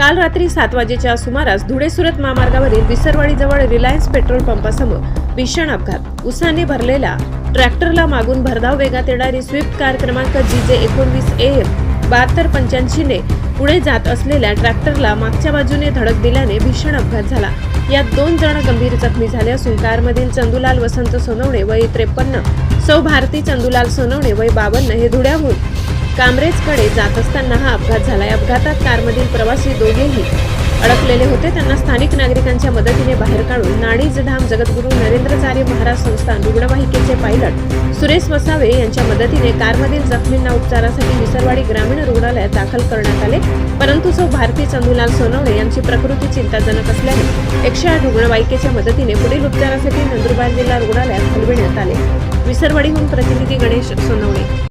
काल रात्री सात वाजेच्या सुमारास धुळे सुरत महामार्गावरील विसरवाडीजवळ रिलायन्स पेट्रोल पंपासमोर भीषण अपघात. उसाने भरलेला ट्रॅक्टरला मागून भरधाव वेगात येणारी स्विफ्ट कार क्रमांक जी जे एकोणवीस ए एम बहात्तर पंच्याऐंशीने पुढे जात असलेल्या ट्रॅक्टरला मागच्या बाजूने धडक दिल्याने भीषण अपघात झाला. यात दोन जण गंभीर जखमी झाले असून कारमधील चंदुलाल वसंत सोनवणे वय त्रेपन्न सौ भारती चंदुलाल सोनवणे वय बावन्न हे धुळ्याहून कामरेजकडे जात असताना हा अपघात झाला या अपघातात कारमधील प्रवासी दोघेही अडकलेले होते. त्यांना स्थानिक नागरिकांच्या मदतीने बाहेर काढून नाणीज धाम जगद्गुरू नरेंद्रचार्य महाराज संस्थान रुग्णवाहिकेचे पायलट सुरेश वसावे यांच्या मदतीने कारमधील जखमींना उपचारासाठी विसरवाडी ग्रामीण रुग्णालयात दाखल करण्यात आले. परंतु सौ भारती चंदूलाल सोनवणे यांची प्रकृती चिंताजनक असल्याने एकशे आठ रुग्णवाहिकेच्या मदतीने पुढील उपचारासाठी नंदुरबार जिल्हा रुग्णालयात हलविण्यात आले. विसरवाडीहून प्रतिनिधी गणेश सोनवणे.